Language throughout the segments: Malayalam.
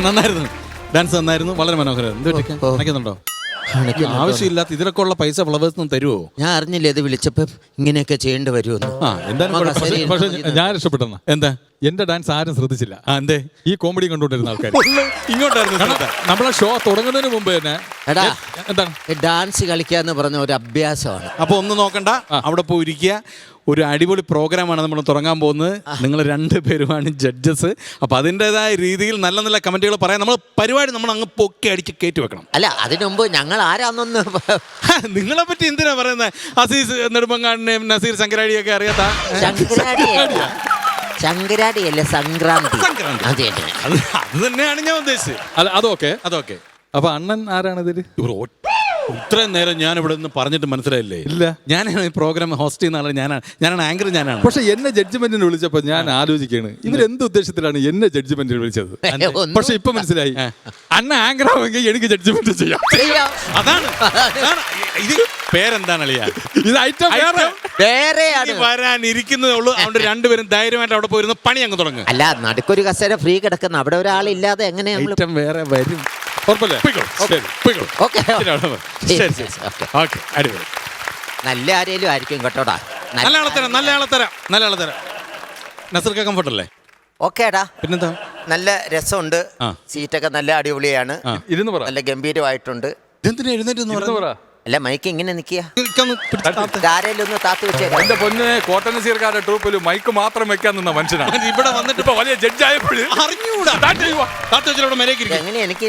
നന്നായിരുന്നു. ഡാൻസ് നന്നായിരുന്നു. വളരെ മനോഹരം? ആവശ്യമില്ലാത്ത ഇതിലൊക്കെ ഉള്ള പൈസ ഫ്ലവേഴ്സ് ഒന്നും തരുമോ ഞാൻ അറിഞ്ഞില്ല ഇത് വിളിച്ചപ്പോ ഇങ്ങനെയൊക്കെ ചെയ്യേണ്ടി വരുമെന്ന് ആ എന്തായാലും പക്ഷെ. ഞാൻ രക്ഷപ്പെട്ടെന്നാ. എന്താ? എന്റെ ഡാൻസ് ആരും ശ്രദ്ധിച്ചില്ല. ആ എന്തേ? ഈ കോമഡി കണ്ടുകൊണ്ടിരുന്ന ആൾക്കാർ ഇങ്ങോട്ടായിരുന്നു ശ്രദ്ധ. നമ്മളെ ഷോ തുടങ്ങുന്നതിന് മുമ്പ് തന്നെ എടാ എ- എന്താണ്? ഈ ഡാൻസ് കളിക്കാന്ന് പറഞ്ഞ ഒരു അഭ്യാസമാണ്. അപ്പൊ ഒന്ന് നോക്കണ്ട അവിടെ പോയി ഇരിക്കുക. ഒരു അടിപൊളി പ്രോഗ്രാമാണ് നമ്മൾ തുടങ്ങാൻ പോകുന്നത്. നിങ്ങൾ രണ്ട് പേരുമാണ് ജഡ്ജസ് അപ്പൊ അതിന്റെതായ രീതിയിൽ നല്ല നല്ല കമന്റുകൾ പറയാം നമ്മൾ പരിപാടി നമ്മൾ അങ്ങ് പൊക്കി അടിച്ച് കയറ്റി വെക്കണം. അല്ല അതിനു മുമ്പ് ഞങ്ങൾ ആരാന്നൊന്ന് നിങ്ങളെ പറ്റി എന്തിനാ പറയുന്നത് അസീസ് നെടുമ്പങ്ങാടിനെയും നസീർ ശങ്കരാടിയൊക്കെ അറിയാത്ത? ശങ്കരാടി അല്ല സംക്രാന്തി? സംക്രാന്തി. അതെ അത് അത് തന്നെയാണ് ഞാൻ ഉദ്ദേശിച്ചത്. അല്ല അതൊക്കെ? അതൊക്കെ. അപ്പൊ അണ്ണൻ ആരാണ് ഇതിൽ? ഇവർ ഒ- ഇത്രയും നേരം ഞാൻ ഇവിടെ നിന്ന് പറഞ്ഞിട്ട് മനസ്സിലായില്ലേ? ഇല്ല. ഞാനാണ് ഈ പ്രോഗ്രാം ഹോസ്റ്റ് ചെയ്യുന്ന ആളാണ്. ഞാനാണ് ഞാനാണ് ആങ്കർ ഞാനാണ്. പക്ഷെ എന്നെ ജഡ്ജ്മെന്റിന് വിളിച്ചപ്പോ ഞാൻ ആലോചിക്കുകയാണ്. ഇവർ എന്ത് ഉദ്ദേശത്തിലാണ് എന്നെ ജഡ്ജ്മെന്റിന് വിളിച്ചത്? പക്ഷെ ഇപ്പൊ മനസ്സിലായി. അന്ന ആങ്കർ ആവുമെങ്കിൽ എനിക്ക് ജഡ്ജ്മെന്റ് ചെയ്യാം. അതാണ്. അതാണ്. ഇത് പേരെന്താണ് അളിയ? ഇത് ഐറ്റം വേറെ. വേറെയാണ്. വരാൻ ഇരിക്കുന്നതേ ഉള്ളൂ. അതുകൊണ്ട് രണ്ടുപേരും ധൈര്യമായിട്ട് അവിടെ പോയിരുന്ന പണി അങ്ങ് തുടങ്ങും. അല്ല നടുക്കൊരു കസേര ഫ്രീ കിടക്കുന്ന. അവിടെ ഒരാളില്ലാതെ എങ്ങനെയാണ് നമ്മൾ ഐറ്റം വേറെ വരും. അടിപൊളി. നല്ല ആരേലും ആയിരിക്കും കേട്ടോടാ. നല്ല ആളെ തരാം നല്ല ആളെ തരാം നല്ല ആളെ തരാം. നസർക്ക് കംഫർട്ട് അല്ലേ? ഓക്കേടാ. പിന്നെന്താ? നല്ല രസമുണ്ട്. സീറ്റൊക്കെ നല്ല അടിപൊളിയാണ്. ഇരുന്ന് പറ. നല്ല ഗംഭീരമായിട്ടുണ്ട്. എന്തിനാ എഴുന്നേറ്റ് എന്ന് ഇരുന്ന് പറഞ്ഞത്? പറ. അല്ല മൈക്ക് ഇങ്ങനെ നിക്കുക ഇതൊന്ന് പിടിച്ച് താത്ത്. ആരേലും ഒന്ന് താത്തി വെച്ചേക്കാം. എന്റെ പൊന്ന് കോട്ടൺ ട്രൂപ്പിൽ മൈക്ക് മാത്രം വെക്കാൻ നിന്ന മനുഷ്യനാണ് അവൻ ഇവിടെ വന്നിട്ട് ഇപ്പൊ വലിയ അറിഞ്ഞൂടാ. എങ്ങനെ എനിക്ക്.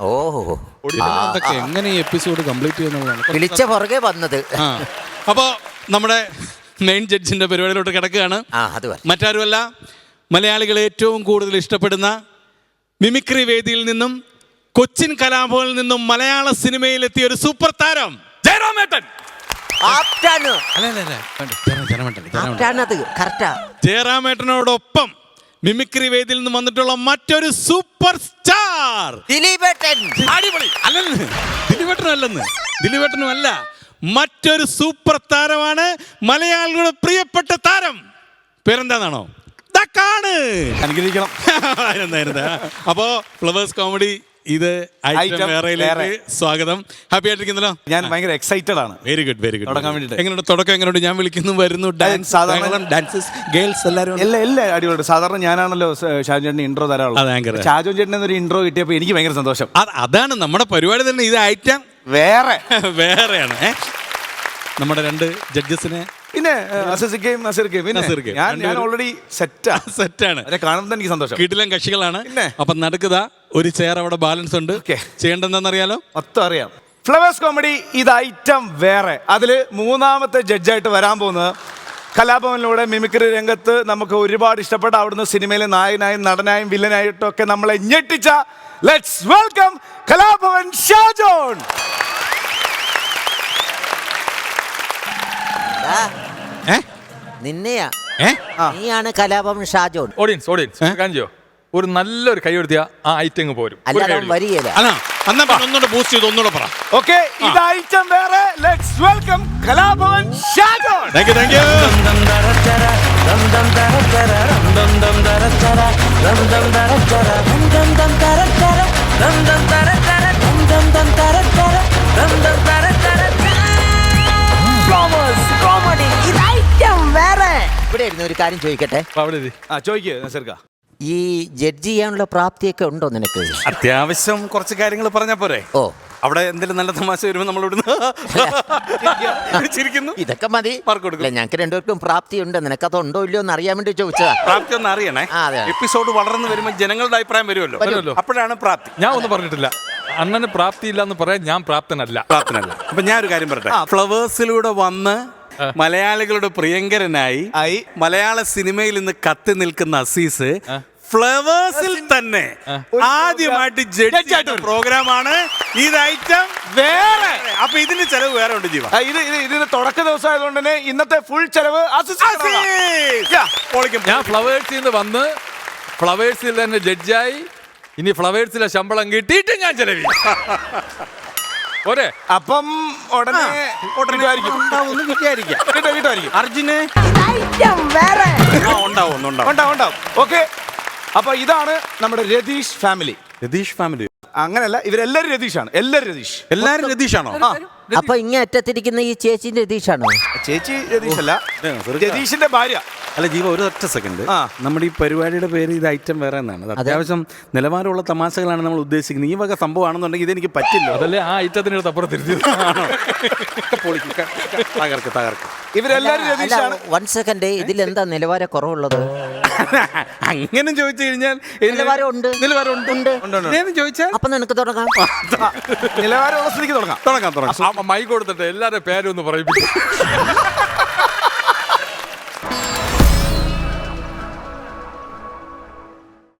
ഓ. എങ്ങനെ ഈ എപ്പിസോഡ് കംപ്ലീറ്റ് ചെയ്യുന്നതാണ് വിളിച്ച പുറകെ വന്നത്. അപ്പോ അപ്പോൾ നമ്മുടെ മെയിൻ ജഡ്ജിന്റെ പരിപാടിയിലോട്ട് കിടക്കുകയാണ്. മറ്റാരുമല്ല മലയാളികൾ ഏറ്റവും കൂടുതൽ ഇഷ്ടപ്പെടുന്ന മിമിക്രി വേദിയിൽ നിന്നും കൊച്ചിൻ കലാഭവനിൽ നിന്നും മലയാള സിനിമയിൽ എത്തിയ ഒരു സൂപ്പർ താരം. ജയറാമേട്ടൻ ആപ്റ്റാണ്. ആപ്റ്റാണത് കറക്റ്റാ. ജയറാമേട്ടനോടൊപ്പം മിമിക്രി വേദിയിൽ നിന്ന് വന്നിട്ടുള്ള മറ്റൊരു സൂപ്പർ സ്റ്റാർ. ദിലീപേട്ടൻ. അടിപൊളി. അല്ലെന്ന് ദിലീപേട്ടനും അല്ലെന്ന് ദിലീപേട്ടനും അല്ല. മറ്റൊരു സൂപ്പർ താരമാണ് മലയാളികളുടെ പ്രിയപ്പെട്ട താരം. പേരെന്താണെന്നാണോ ദക്കാണ്. അനുഗ്രഹിക്കണം. അപ്പോ ഫ്ലവേഴ്സ് കോമഡി ഇത് ഐറ്റം വേറെയിലേക്ക് സ്വാഗതം. ഹാപ്പി ആയിട്ടിരിക്കുന്നല്ലോ? ഞാൻ ഭയങ്കര എക്സൈറ്റഡ് ആണ്. വെരി ഗുഡ് വെരി ഗുഡ് തുടങ്ങാൻ വേണ്ടിയിട്ട്. എങ്ങനെയുണ്ട്? തുടക്കം എങ്ങനെയുണ്ട്? ഞാൻ വിളിക്കുന്നു വരുന്നു ഡാൻസ് സാധാരണ- ഡാൻസസ് ഗേൾസ് എല്ലാവരും. എല്ലാ എല്ലാ അടിപൊളി സാധാരണ ഞാനാണല്ലോ ഷാജു ചേട്ടന് ഇൻട്രോ തരാറുള്ളത്. ഷാജു ചേട്ടൻ ഒരു ഇൻട്രോ കിട്ടിയപ്പോൾ എനിക്ക് ഭയങ്കര സന്തോഷം. അതാണ് നമ്മുടെ പരിപാടി തന്നെ. ഇത് ഐറ്റം വേറെ. വേറെയാണ്. നമ്മുടെ രണ്ട് ജഡ്ജസിനെ പിന്നെ അസസിക്കയും നസീർക്കയും പിന്നെ ഞാൻ ഞാൻ. ഓൾറെഡി സെറ്റാ സെറ്റാണ് കാണുമ്പോൾ എനിക്ക് സന്തോഷം. കിടിലൻ കക്ഷികളാണ്? അപ്പൊ നടുക്കുതാ ഒരു ചെയർ അവിടെ ബാലൻസ് ഉണ്ട്. ചെയ്യേണ്ടതെന്നറിയാലോ മൊത്തം അറിയാം. ഫ്ലവേഴ്സ് കോമഡി ഇത് ഐറ്റം വേറെ. അതിൽ മൂന്നാമത്തെ ജഡ്ജായിട്ട് വരാൻ പോകുന്നത് കലാഭവനിലൂടെ മിമിക്രി രംഗത്ത് നമുക്ക് ഒരുപാട് ഇഷ്ടപ്പെട്ട അവിടുന്ന് സിനിമയിലെ നായകനായും നടനായും വില്ലനായിട്ടും ഒക്കെ നമ്മളെ ഞെട്ടിച്ച ലെറ്റ്സ് വെൽക്കം കലാഭവൻ ഷാജോൺ. നിന്നെയാ. ഏ? നീയാണ് കലാഭവൻ ഷാജോൺ. ഓഡിയൻസ് ഓഡിയൻസ് കാഞ്ചോ ഒരു നല്ലൊരു കൈ കൊടുത്തിയ ആ ഐറ്റം പോരും. ഒരു അല്ലാതെ കൈ അവൻ വരികയില്ല. അതാ എന്നാ പിന്നെ ഒന്നുകൂടെ ബൂസ്റ്റ് ചെയ്ത് ഒന്നുകൂടെ പറ. ഓക്കെ ഇത് ഐറ്റം വേറെ. Let's welcome Kalabhavan Shajon. Thank you thank you ഇവിടെ ഇരുന്ന് ഒരു കാര്യം ചോദിക്കട്ടെ? ആ ചോദിക്കുക നസീർക്ക ഈ ജഡ്ജ് ചെയ്യാനുള്ള പ്രാപ്തിയൊക്കെ ഉണ്ടോ നിനക്ക്? അത്യാവശ്യം കുറച്ച് കാര്യങ്ങൾ പറഞ്ഞാ പോരെ. ഓ. അവിടെ എന്തെങ്കിലും നല്ല തമാശ വരുമ്പോൾ നമ്മൾ ഇവിടുന്ന് ചിരിക്കുന്നു. ഇതൊക്കെ മതി. അല്ല ഞങ്ങൾക്ക് രണ്ടുപേർക്കും പ്രാപ്തി ഉണ്ട് നിനക്കത് ഉണ്ടോ ഇല്ലയോ എന്ന് അറിയാൻ വേണ്ടി ചോദിച്ചതാ. പ്രാപ്തി ഒന്ന് അറിയണേ അതെ. എപ്പിസോഡ് വളർന്നു വരുമ്പോൾ ജനങ്ങളുടെ അഭിപ്രായം വരുമല്ലോ. വരുമല്ലോ. അപ്പോഴാണ് പ്രാപ്തി. ഞാൻ ഒന്നും പറഞ്ഞിട്ടില്ല. അണ്ണന് പ്രാപ്തി ഇല്ല എന്ന് പറയാൻ ഞാൻ പ്രാപ്തനല്ല. പ്രാപ്തനല്ല. അപ്പൊ ഞാൻ ഒരു കാര്യം പറയട്ടെ. ഫ്ലവേഴ്സിലൂടെ വന്ന് മലയാളികളുടെ പ്രിയങ്കരനായി ആയി. മലയാള സിനിമയിൽ ഇന്ന് കത്തി നിൽക്കുന്ന അസീസ് ഫ്ലവേഴ്സിൽ തന്നെ ആദ്യമായിട്ട് പ്രോഗ്രാം പ്രോഗ്രാമാണ് ഇത് ഐറ്റം വേറെ. അപ്പൊ ഇതിന് ചെലവ് വേറെ ഉണ്ട് ജീവ. ഇത് ഇത് ഇതിന് തുടക്ക ദിവസം ആയതുകൊണ്ട് തന്നെ ഇന്നത്തെ ഫുൾ ചെലവ് ഞാൻ ഫ്ലവേഴ്സിൽ നിന്ന് വന്ന് ഫ്ലവേഴ്സിൽ തന്നെ ജഡ്ജായി. ഇനി ഫ്ലവേഴ്സിലെ ശമ്പളം കിട്ടിയിട്ട് ഞാൻ ചെലവി പോരെ? അപ്പം ഉടനെ. അർജുന്? ഉണ്ടാവും ഉണ്ടാവും. ഓക്കെ അപ്പൊ ഇതാണ് നമ്മുടെ രതീഷ് ഫാമിലി രതീഷ് ഫാമിലി അങ്ങനല്ല ഇവരെല്ലാരും രതീഷാണ്. എല്ലാരും രതീഷ്. എല്ലാരും രതീഷാണോ? ആ. അപ്പൊ ഇങ്ങനെ അറ്റത്തിരിക്കുന്ന ഈ ചേച്ചിന്റെ രതീഷാണോ? ചേച്ചി രതീഷ് അല്ല രതീഷിന്റെ ഭാര്യ. അല്ല ജീവ ഒരു ഒറ്റ സെക്കൻഡ് ആ. നമ്മുടെ ഈ പരിപാടിയുടെ പേര് ഇത് ഐറ്റം വേറെ എന്നാണ്. അത് അത്യാവശ്യം നിലവാരമുള്ള തമാശകളാണ് നമ്മൾ ഉദ്ദേശിക്കുന്നത്. ഈ വക സംഭവമാണെന്നുണ്ടെങ്കിൽ ഇതെനിക്ക് പറ്റില്ല. അതല്ലേ ആ ഐറ്റത്തിനടുത്ത് അപ്പുറത്തിരുത്തി ക- തകർക്ക് തകർക്ക്. ഇവരെല്ലാരും രതീഷാണ്. വൺ സെക്കൻഡ് ഇതിലെന്താ നിലവാര കുറവുള്ളത് അങ്ങനെ ചോദിച്ചു കഴിഞ്ഞാൽ നിലവാരമുണ്ട് നിലവാരം. നിലവാരം ഉണ്ട്. ഇതേന്ന് ചോദിച്ചാൽ അപ്പൊ നിനക്ക് തുടങ്ങാം. സ്ഥിതിക്ക് തുടങ്ങാം. തുടങ്ങാം തുടങ്ങാം. മൈ കൊടുത്തിട്ട് എല്ലാരും പേരും ഒന്ന് പറയിപ്പിക്കും.